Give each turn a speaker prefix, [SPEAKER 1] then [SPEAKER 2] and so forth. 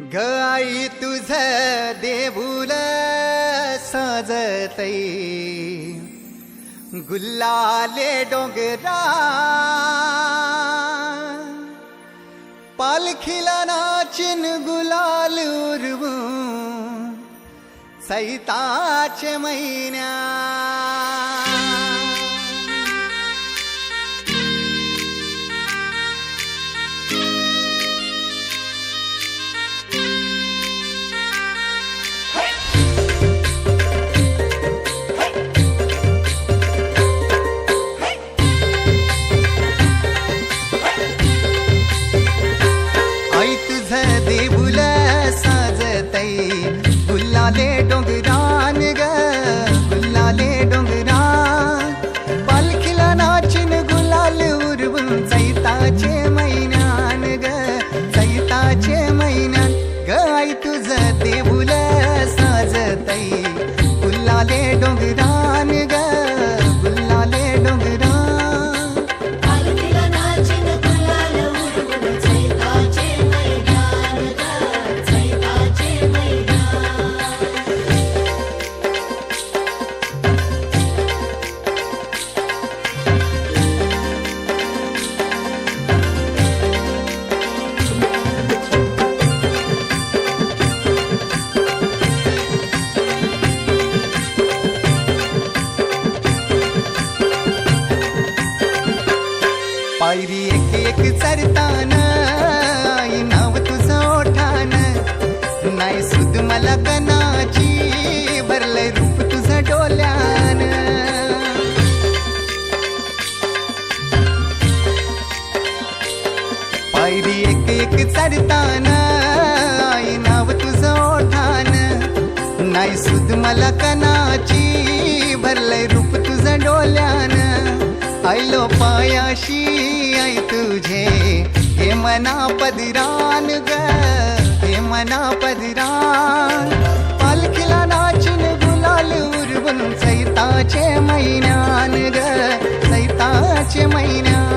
[SPEAKER 1] गाई तुझ देऊल सजतई. गुल्लाले डोंगरा. पालखीला नाचिन गुलाल उरवू सैताचे महिन्या चैताचे महिन्यात गाय तुझ
[SPEAKER 2] ते बुल साजतई फुलाले
[SPEAKER 1] डोंगरा एक एक चरतान आई नाव तुझं ओठान. नाही सुद मला कनाची भरलंय रूप तुझं डोल्यान. पायरी एक एक चरतान आई नाव तुझं ओठान. नाही सुद मला कनाची भरलंय रूप तुझं डोल्यान. आयलो पायाशी आई तुझे हे मना पदिरान ग हे मना पदिरान. पालखीला नाचून गुलाल उरवून सैताचे महिन्यान ग सैताचे महिन्यान